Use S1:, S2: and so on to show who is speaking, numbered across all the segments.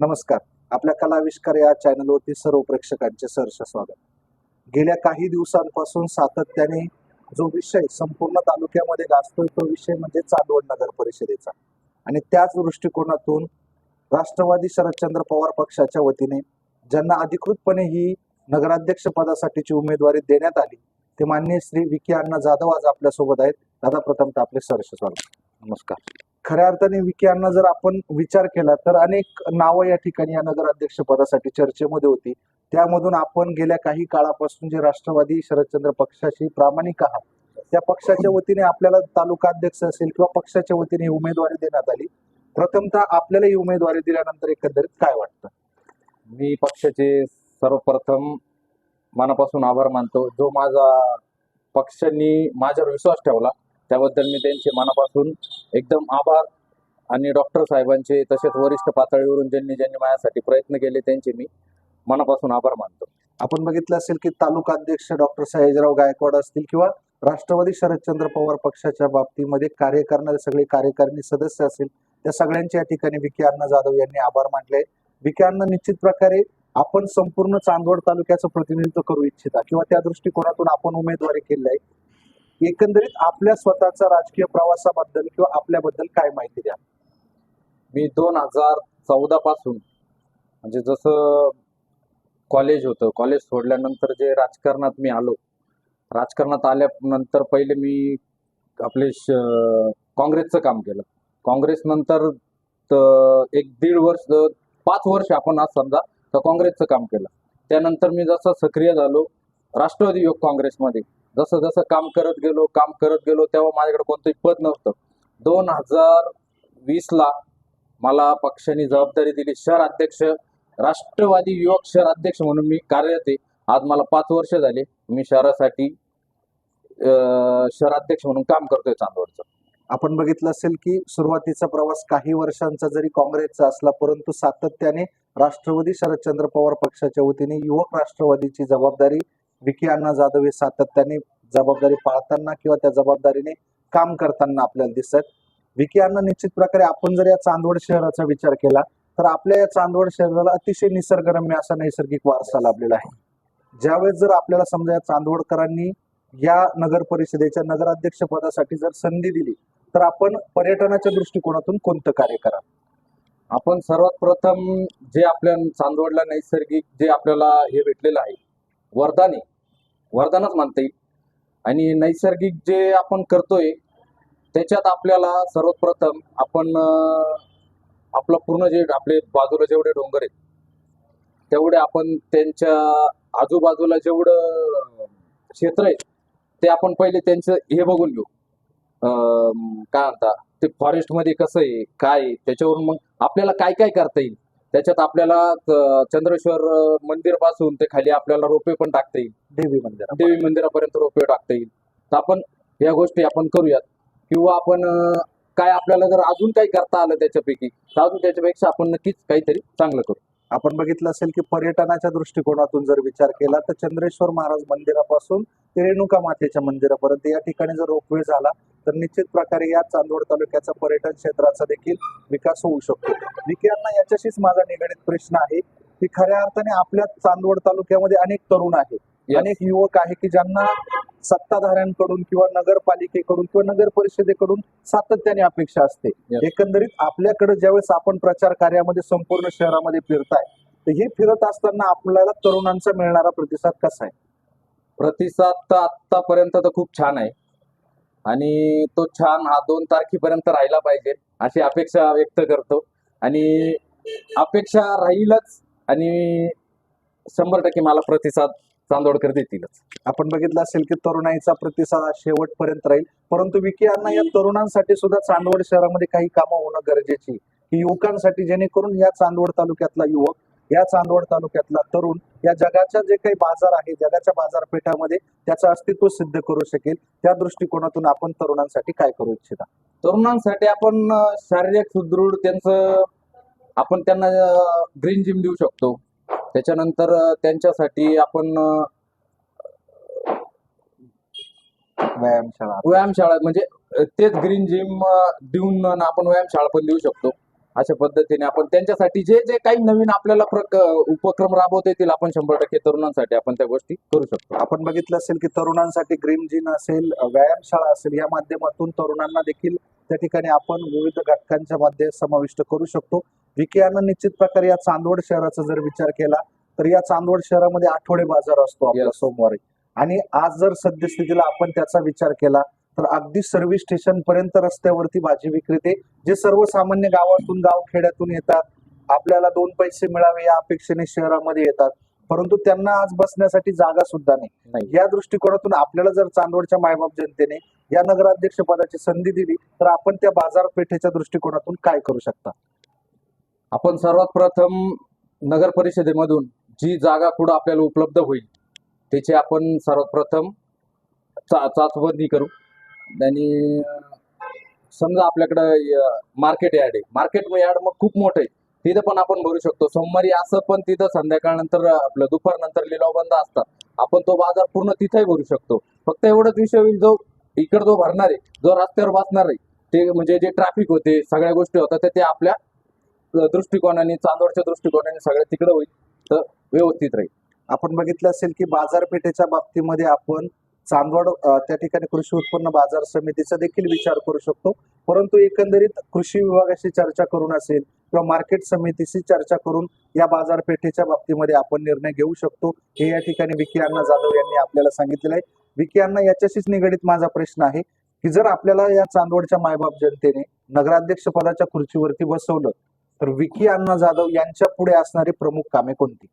S1: नमस्कार. आपल्या कलाविष्कार या चॅनलवरती सर्व प्रेक्षकांचे सहर्ष स्वागत. गेल्या काही दिवसांपासून सातत्याने जो विषय संपूर्ण तालुक्यामध्ये गाजतोय तो विषय म्हणजे चांदवड नगर परिषदेचा. आणि त्याच दृष्टिकोनातून राष्ट्रवादी शरदचंद्र पवार पक्षाच्या वतीने ज्यांना अधिकृतपणे ही नगराध्यक्ष पदासाठीची उमेदवारी देण्यात आली ते माननीय श्री विकी अण्णा जाधव आज आपल्यासोबत आहेत. दादा प्रथमतः आपले सहर्ष स्वागत. नमस्कार. खऱ्या अर्थाने विकी यांना जर आपण विचार केला तर अनेक नावं या ठिकाणी या नगराध्यक्ष पदासाठी चर्चेमध्ये होती. त्यामधून आपण गेल्या काही काळापासून जे राष्ट्रवादी शरदचंद्र पक्षाशी प्रामाणिक आहात त्या पक्षाच्या वतीने आपल्याला तालुका अध्यक्ष असेल किंवा पक्षाच्या वतीने ही उमेदवारी देण्यात आली. प्रथमतः आपल्याला ही उमेदवारी दिल्यानंतर एकंदरीत काय वाटतं?
S2: मी पक्षाचे सर्वप्रथम मनापासून आभार मानतो. जो माझा पक्षांनी माझ्यावर विश्वास ठेवला त्याबद्दल मी त्यांचे मनापासून एकदम आभार. आणि डॉक्टर साहेबांचे तसेच वरिष्ठ पातळीवरून ज्यांनी ज्यांनी माझ्यासाठी प्रयत्न केले त्यांचे मी मनापासून आभार मानतो.
S1: आपण बघितलं असेल की तालुका अध्यक्ष डॉक्टर सयाजीराव गायकवाड असतील किंवा राष्ट्रवादी शरदचंद्र पवार पक्षाच्या बाबतीमध्ये कार्य करणारे सगळे कार्यकारिणी सदस्य असतील त्या सगळ्यांच्या या ठिकाणी विखे अण्णा जाधव यांनी आभार मानले विखे अण्णा निश्चित प्रकारे आपण संपूर्ण चांदवड तालुक्याचं प्रतिनिधित्व करू इच्छिता किंवा त्या दृष्टिकोनातून आपण उमेदवारी केली आहे. एकंदरीत आपल्या स्वतःचा राजकीय प्रवासाबद्दल किंवा आपल्याबद्दल काय माहिती द्या.
S2: मी दोन हजार चौदा पासून म्हणजे जसं कॉलेज होतं कॉलेज सोडल्यानंतर जे राजकारणात मी आलो राजकारणात आल्यानंतर पहिले मी आपले श- काँग्रेसचं काम केलं. काँग्रेस नंतर एक दीड वर्ष पाच वर्ष आपण आज समजा तर काँग्रेसचं काम केलं. त्यानंतर मी जसं सक्रिय झालो राष्ट्रवादी युवक काँग्रेसमध्ये जसं जसं काम करत गेलो काम करत गेलो तेव्हा माझ्याकडे कोणतंही पद नव्हतं. दोन हजार वीसला मला पक्षाने जबाबदारी दिली. शहर अध्यक्ष राष्ट्रवादी युवक शहर अध्यक्ष म्हणून मी कार्यरत आहे. आज मला पाच वर्ष झाले. मी शहरासाठी शहराध्यक्ष म्हणून काम करतोय चांदवडचं.
S1: आपण बघितलं असेल की सुरुवातीचा प्रवास काही वर्षांचा जरी काँग्रेसचा असला परंतु सातत्याने राष्ट्रवादी शरदचंद्र पवार पक्षाच्या वतीने युवक राष्ट्रवादीची जबाबदारी विकी अण्णा जाधव हे सातत्याने जबाबदारी पाळताना किंवा त्या जबाबदारीने काम करताना आपल्याला दिसत. विकी अण्णा निश्चित प्रकारे आपण जर या चांदवड शहराचा विचार केला तर आपल्या या चांदवड शहराला अतिशय निसर्गरम्य असा नैसर्गिक वारसा लाभलेला आहे. ज्यावेळेस जर आपल्याला समजा या चांदवडकरांनी या नगर परिषदेच्या नगराध्यक्ष पदासाठी जर संधी दिली तर आपण पर्यटनाच्या दृष्टिकोनातून कोणतं कार्य करा
S2: आपण सर्वात प्रथम जे आपल्या चांदवडला नैसर्गिक जे आपल्याला हे भेटलेलं आहे वरदानी वरदानच मानता येईल. आणि नैसर्गिक जे आपण करतोय त्याच्यात आपल्याला सर्वप्रथम आपण आपलं पूर्ण जे आपले बाजूला जेवढे डोंगर आहेत तेवढे आपण त्यांच्या आजूबाजूला जेवढं क्षेत्र आहे ते आपण पहिले त्यांचं हे बघून घेऊ. काय म्हणता ते फॉरेस्टमध्ये कसं आहे काय त्याच्यावरून मग आपल्याला काय काय करता येईल? त्याच्यात आपल्याला चंद्रेश्वर मंदिरपासून ते खाली आपल्याला रोपे पण टाकता येईल.
S1: देवी मंदिर
S2: देवी मंदिरापर्यंत रोपे टाकता येईल. तर आपण या गोष्टी आपण करूयात. किंवा आपण काय आपल्याला जर अजून काही करता आलं त्याच्यापैकी तर अजून त्याच्यापेक्षा आपण नक्कीच काहीतरी चांगलं करू.
S1: आपण बघितलं असेल की पर्यटनाच्या दृष्टिकोनातून जर विचार केला तर चंद्रेश्वर महाराज मंदिरापासून ते रेणुका मातेच्या मंदिरापर्यंत या ठिकाणी जर रोपवे झाला तर निश्चित प्रकारे या चांदवड तालुक्याचा पर्यटन क्षेत्राचा देखील विकास होऊ शकतो विकीयांना याच्याशीच माझा निगडीत प्रश्न आहे की खऱ्या अर्थाने आपल्या चांदवड तालुक्यामध्ये अनेक तरुण आहेत. अनेक युवक आहे की ज्यांना सत्ताधाऱ्यांकडून किंवा नगरपालिकेकडून किंवा नगर परिषदेकडून सातत्याने अपेक्षा असते.
S2: Yes.
S1: एकंदरीत आपल्याकडे ज्यावेळेस आपण प्रचार कार्यामध्ये संपूर्ण शहरामध्ये फिरताय तर हे फिरत असताना आपल्याला तरुणांचा मिळणारा प्रतिसाद कसा आहे?
S2: प्रतिसाद तर आतापर्यंत तर खूप छान आहे. आणि तो छान हा दोन तारखेपर्यंत राहिला पाहिजे अशी अपेक्षा व्यक्त करतो. आणि अपेक्षा राहीलच आणि शंभर टक्के मला प्रतिसाद चांदोडकर देतीलच.
S1: आपण बघितलं असेल की तरुणाईचा प्रतिसाद शेवटपर्यंत राहील. परंतु विकी अण्णा या तरुणांसाठी सुद्धा चांदवड शहरामध्ये काही कामं होणं गरजेची. की युवकांसाठी जेणेकरून या चांदवड तालुक्यातला युवक या चांदवड तालुक्यातला तरुण या जगाच्या जे काही बाजार आहे जगाच्या बाजारपेठामध्ये त्याचं अस्तित्व सिद्ध करू शकेल. त्या दृष्टिकोनातून आपण तरुणांसाठी काय करू इच्छिता?
S2: तरुणांसाठी आपण शारीरिक सुदृढ त्यांचं आपण त्यांना ग्रीन जिम देऊ शकतो. त्याच्यानंतर त्यांच्यासाठी आपण
S1: व्यायामशाळा.
S2: व्यायामशाळा म्हणजे तेच ग्रीन जिम देऊन आपण व्यायामशाळा पण देऊ शकतो. अशा पद्धतीने आपण त्यांच्यासाठी जे जे काही नवीन आपल्याला प्रक- उपक्रम राबवता येतील आपण शंभर टक्के तरुणांसाठी आपण त्या गोष्टी करू शकतो.
S1: आपण बघितलं असेल की तरुणांसाठी ग्रीन जिन असेल व्यायामशाळा असेल या माध्यमातून तरुणांना देखील त्या ठिकाणी आपण विविध घटकांच्या मध्ये समाविष्ट करू शकतो. विकेयानं निश्चित प्रकारे या चांदवड शहराचा जर विचार केला तर या चांदवड शहरामध्ये आठवडे बाजार असतो आपला
S2: Yes.
S1: सोमवारी. आणि आज जर सद्यस्थितीला आपण त्याचा विचार केला तर अगदी सर्व्हिस स्टेशन पर्यंत रस्त्यावरती भाजी विक्रेते जे सर्वसामान्य गावातून गाव खेड्यातून येतात आपल्याला दोन पैसे मिळावे या अपेक्षेने शहरामध्ये येतात. परंतु त्यांना आज बसण्यासाठी जागा सुद्धा नाही. या दृष्टिकोनातून आपल्याला जर चांदवडच्या मायबाप जनतेने या नगराध्यक्ष पदाची संधी दिली तर आपण त्या बाजारपेठेच्या दृष्टिकोनातून काय करू शकता?
S2: आपण सर्वात प्रथम नगर परिषदेमधून जी जागा पुढे आपल्याला उपलब्ध होईल त्याची आपण सर्वात प्रथम चा चाचपणी करू. आणि समजा आपल्याकडं मार्केट यार्ड आहे. मार्केट यार्ड मग खूप मोठं आहे. तिथं पण आपण भरू शकतो. सोमवारी असं पण तिथं संध्याकाळनंतर आपलं दुपार नंतर लिलाव बंद असतात. आपण तो बाजार पूर्ण तिथेही भरू शकतो. फक्त एवढंच विषय होईल जो इकडं जो भरणार आहे जो रस्त्यावर बसणार आहे ते म्हणजे जे ट्रॅफिक होते सगळ्या गोष्टी होतात तर ते आपल्या दृष्टिकोनाने चांदोडच्या दृष्टिकोनाने सगळं तिकडे होईल तर व्यवस्थित राहील.
S1: आपण बघितलं असेल की बाजारपेठेच्या बाबतीमध्ये आपण चांदवड त्या ठिकाणी कृषी उत्पन्न बाजार समितीचा देखील विचार करू शकतो. परंतु एकंदरीत कृषी विभागाशी चर्चा करून असेल किंवा मार्केट समितीशी चर्चा करून या बाजारपेठेच्या बाबतीमध्ये आपण निर्णय घेऊ शकतो. हे या ठिकाणी विकी अण्णा जाधव यांनी आपल्याला सांगितलेलं आहे. विकी अण्णा याच्याशीच निगडीत माझा प्रश्न आहे की जर आपल्याला या चांदवडच्या मायबाप जनतेने नगराध्यक्ष पदाच्या खुर्चीवरती बसवलं तर विकी अण्णा जाधव यांच्या पुढे असणारी प्रमुख कामे कोणती?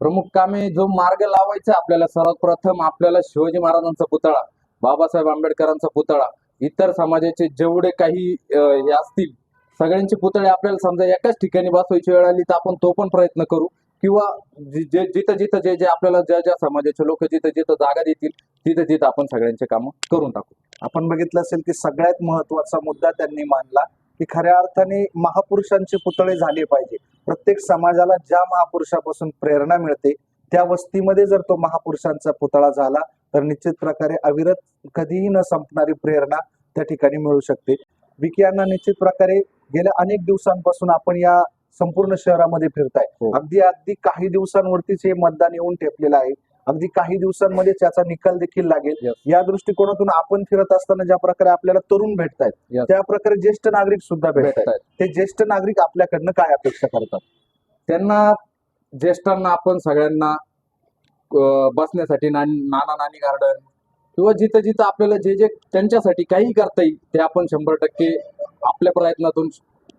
S2: प्रमुख कामे जो मार्ग लावायचा आपल्याला सर्वात प्रथम आपल्याला शिवाजी महाराजांचा पुतळा बाबासाहेब आंबेडकरांचा पुतळा इतर समाजाचे जेवढे काही हे असतील सगळ्यांचे पुतळे आपल्याला समजा एकाच ठिकाणी बसवायची वेळ आली तर आपण तो पण प्रयत्न करू. किंवा जे जिथं जिथं जे जे आपल्याला ज्या ज्या समाजाचे लोक जिथं जिथं जागा देतील तिथं तिथं आपण सगळ्यांचे कामं करून टाकू.
S1: आपण बघितलं असेल की सगळ्यात महत्त्वाचा मुद्दा त्यांनी मांडला की खऱ्या अर्थाने महापुरुषांचे पुतळे झाले पाहिजे. प्रत्येक समाजाला ज्या महापुरुषापासून प्रेरणा मिळते त्या वस्तीमध्ये जर तो महापुरुषांचा पुतळा झाला तर निश्चित प्रकारे अविरत कधीही न संपणारी प्रेरणा त्या ठिकाणी मिळू शकते. विकी यांना निश्चित प्रकारे गेल्या अनेक दिवसांपासून आपण या संपूर्ण शहरामध्ये फिरताय
S2: हो.
S1: अगदी अगदी काही दिवसांवरतीच हे मतदान येऊन ठेपलेलं आहे अगदी काही दिवसांमध्ये त्याचा निकाल देखील लागेल. या दृष्टिकोनातून आपण फिरत असताना ज्या प्रकारे आपल्याला तरुण भेटतायत. त्या प्रकारे ज्येष्ठ नागरिक सुद्धा भेटतात
S2: भेटतायत
S1: ते ज्येष्ठ नागरिक आपल्याकडनं काय अपेक्षा करतात
S2: त्यांना ज्येष्ठांना आपण सगळ्यांना बसण्यासाठी नाना नानी गार्डन किंवा जिथं जिथं आपल्याला जे जे त्यांच्यासाठी काही करता येईल ते आपण शंभर टक्के आपल्या प्रयत्नातून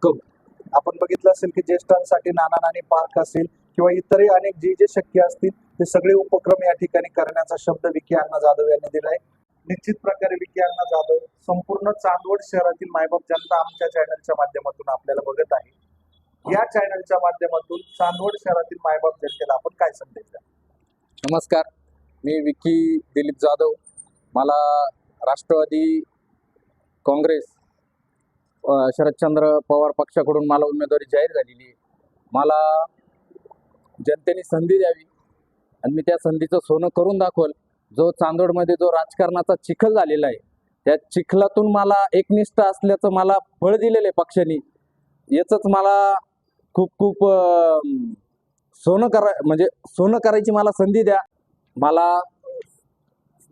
S2: करू.
S1: आपण बघितलं असेल की ज्येष्ठांसाठी नाना नानी पार्क असेल किंवा इतरही अनेक जे जे शक्य असतील ते सगळे उपक्रम या ठिकाणी करण्याचा शब्द विकी अण्णा जाधव यांनी दिलाय. निश्चित प्रकारे विकी अण्णा जाधव संपूर्ण चांदवड शहरातील मायबाप जनता आमच्या चॅनलच्या माध्यमातून आपल्याला बघत आहे. या चॅनलच्या माध्यमातून चांदवड शहरातील मायबाप जनतेला आपण काय संदेश द्या
S2: नमस्कार. मी विकी दिलीप जाधव मला राष्ट्रवादी काँग्रेस शरदचंद्र पवार पक्षाकडून मला उमेदवारी जाहीर झालेली आहे. मला जनतेने संधी द्यावी आणि मी त्या संधीचं सोनं करून दाखवल. जो चांदोडमध्ये जो राजकारणाचा चिखल झालेला आहे त्या चिखलातून मला एकनिष्ठ असल्याचं मला फळ दिलेलं आहे पक्षाने. याचंच मला खूप खूप सोनं करा म्हणजे सोनं करायची मला संधी द्या. मला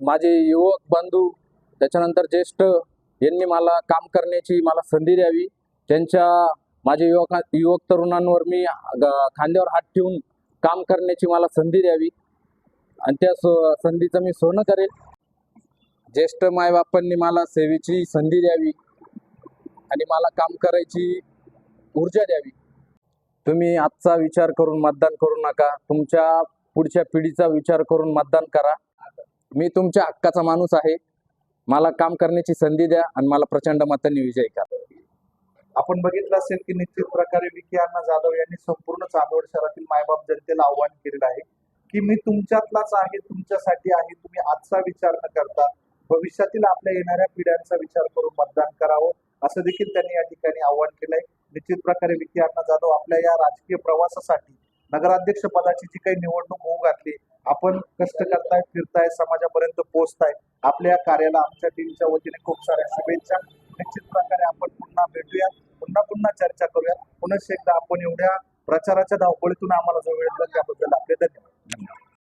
S2: माझे युवक बंधू त्याच्यानंतर ज्येष्ठ यांनी मला काम करण्याची मला संधी द्यावी. त्यांच्या माझ्या युवक युवक तरुणांवर मी ग- खांद्यावर हात ठेवून काम करण्याची मला संधी द्यावी. आणि त्या संधीचं मी सोनं करेल. ज्येष्ठ मायबापांनी मला सेवेची संधी द्यावी आणि मला काम करायची ऊर्जा द्यावी. तुम्ही आजचा विचार करून मतदान करू नका. तुमच्या पुढच्या पिढीचा विचार करून मतदान करा. मी तुमच्या हक्काचा माणूस आहे. मला काम करण्याची संधी द्या आणि मला प्रचंड मतांनी विजय करा.
S1: आपण बघितलं असेल की निश्चित प्रकारे विकी अण्णा जाधव यांनी संपूर्ण चांदवड शहरातील मायबाप जनतेला आव्हान केलेलं आहे की मी तुमच्यातलाच आहे तुमच्यासाठी आहे तुम्ही आजचा विचार न करता भविष्यातील आपल्या येणाऱ्या पिढ्यांचा विचार करून मतदान करावं असं देखील त्यांनी या ठिकाणी आव्हान केलंय. निश्चित प्रकारे विकी अण्णा जाधव आपल्या या राजकीय प्रवासासाठी नगराध्यक्ष पदाची जी काही निवडणूक होऊ घातली आपण कष्ट करताय फिरताय समाजापर्यंत पोहोचताय आपल्या या कार्याला आमच्या टीमच्या वतीने खूप साऱ्या शुभेच्छा. निश्चित प्रकारे आपण पुन्हा भेटूया पुन्हा पुन्हा चर्चा करूया. पुन्हा एकदा आपण एवढ्या प्रचाराच्या धावपळीतून आम्हाला जो वेळ दिला त्याबद्दल आपले धन्यवाद.